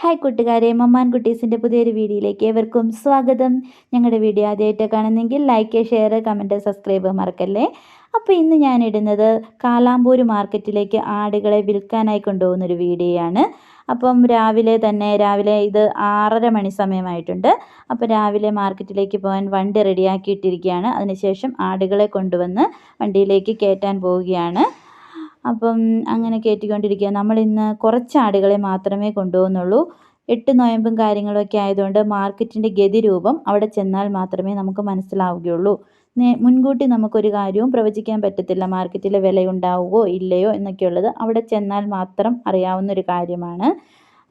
Hi കൂട്ടുകാരെ. മമ്മാൻ കുട്ടീസിന്റെ പുതിയൊരു വീഡിയോയിലേക്ക് ഏവർക്കും സ്വാഗതം. ഞങ്ങളുടെ വീഡിയോ ആദ്യമായിട്ട് കാണുന്നെങ്കിൽ ലൈക്ക് ഷെയർ കമന്റ് സബ്സ്ക്രൈബ് മറക്കല്ലേ? അപ്പോൾ ഇന്ന് ഞാൻ ഇടുന്നത് കാലാമ്പൂർ മാർക്കറ്റിലേക്ക് ആടുകളെ വിൽക്കാനായി കൊണ്ടുപോകുന്നൊരു വീഡിയോ ആണ് അപ്പം രാവിലെ തന്നെ രാവിലെ ഇത് ആറര മണി സമയമായിട്ടുണ്ട്. അപ്പോൾ രാവിലെ മാർക്കറ്റിലേക്ക് പോകാൻ വണ്ടി റെഡിയാക്കിയിട്ടിരിക്കുകയാണ് അതിനുശേഷം ആടുകളെ കൊണ്ടുവന്ന് വണ്ടിയിലേക്ക് കയറ്റാൻ പോവുകയാണ്. അപ്പം അങ്ങനെ കയറ്റിക്കൊണ്ടിരിക്കുക നമ്മളിന്ന് കുറച്ച് ആടുകളെ മാത്രമേ കൊണ്ടുപോകുന്നുള്ളൂ. എട്ട് നോയമ്പും കാര്യങ്ങളൊക്കെ ആയതുകൊണ്ട് മാർക്കറ്റിന്റെ ഗതിരൂപം അവിടെ ചെന്നാൽ മാത്രമേ നമുക്ക് മനസ്സിലാവുകയുള്ളൂ. മുൻകൂട്ടി നമുക്കൊരു കാര്യവും പ്രവചിക്കാൻ പറ്റത്തില്ല. മാർക്കറ്റിലെ വിലയുണ്ടാവുമോ ഇല്ലയോ എന്നൊക്കെയുള്ളത് അവിടെ ചെന്നാൽ മാത്രം അറിയാവുന്ന ഒരു കാര്യമാണ്.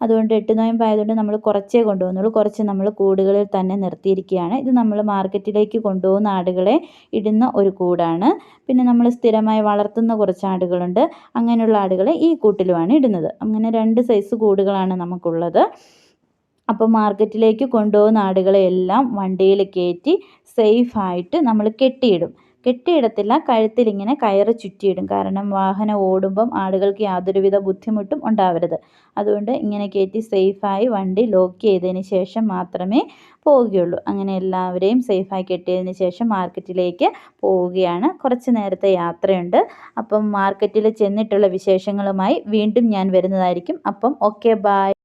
അതുകൊണ്ട് എട്ട് നോയമ്പായതുകൊണ്ട് നമ്മൾ കുറച്ചേ കൊണ്ടുപോകുന്നുള്ളൂ. കുറച്ച് നമ്മൾ കൂടുകളിൽ തന്നെ നിർത്തിയിരിക്കുകയാണ്. ഇത് നമ്മൾ മാർക്കറ്റിലേക്ക് കൊണ്ടുപോകുന്ന ആടുകളെ ഇടുന്ന ഒരു കൂടാണ്. പിന്നെ നമ്മൾ സ്ഥിരമായി വളർത്തുന്ന കുറച്ച് ആടുകളുണ്ട്. അങ്ങനെയുള്ള ആടുകളെ ഈ കൂട്ടിലുമാണ് ഇടുന്നത്. അങ്ങനെ രണ്ട് സൈസ് കൂടുകളാണ് നമുക്കുള്ളത്. അപ്പോൾ മാർക്കറ്റിലേക്ക് കൊണ്ടുപോകുന്ന ആടുകളെ എല്ലാം വണ്ടിയിൽ കയറ്റി സേഫായിട്ട് നമ്മൾ കെട്ടിയിടും. കെട്ടിയിടത്തില്ല. കഴുത്തിൽ ഇങ്ങനെ കയറ് ചുറ്റിയിടും. കാരണം വാഹനം ഓടുമ്പം ആളുകൾക്ക് യാതൊരുവിധ ബുദ്ധിമുട്ടും ഉണ്ടാവരുത്. അതുകൊണ്ട് ഇങ്ങനെ കയറ്റി സേഫായി വണ്ടി ലോക്ക് ചെയ്തതിന് ശേഷം മാത്രമേ പോവുകയുള്ളൂ. അങ്ങനെ എല്ലാവരെയും സേഫായി കെട്ടിയതിന് ശേഷം മാർക്കറ്റിലേക്ക് പോവുകയാണ്. കുറച്ച് നേരത്തെ യാത്രയുണ്ട്. അപ്പം മാർക്കറ്റിൽ ചെന്നിട്ടുള്ള വിശേഷങ്ങളുമായി വീണ്ടും ഞാൻ വരുന്നതായിരിക്കും. അപ്പം ഓക്കെ ബായ്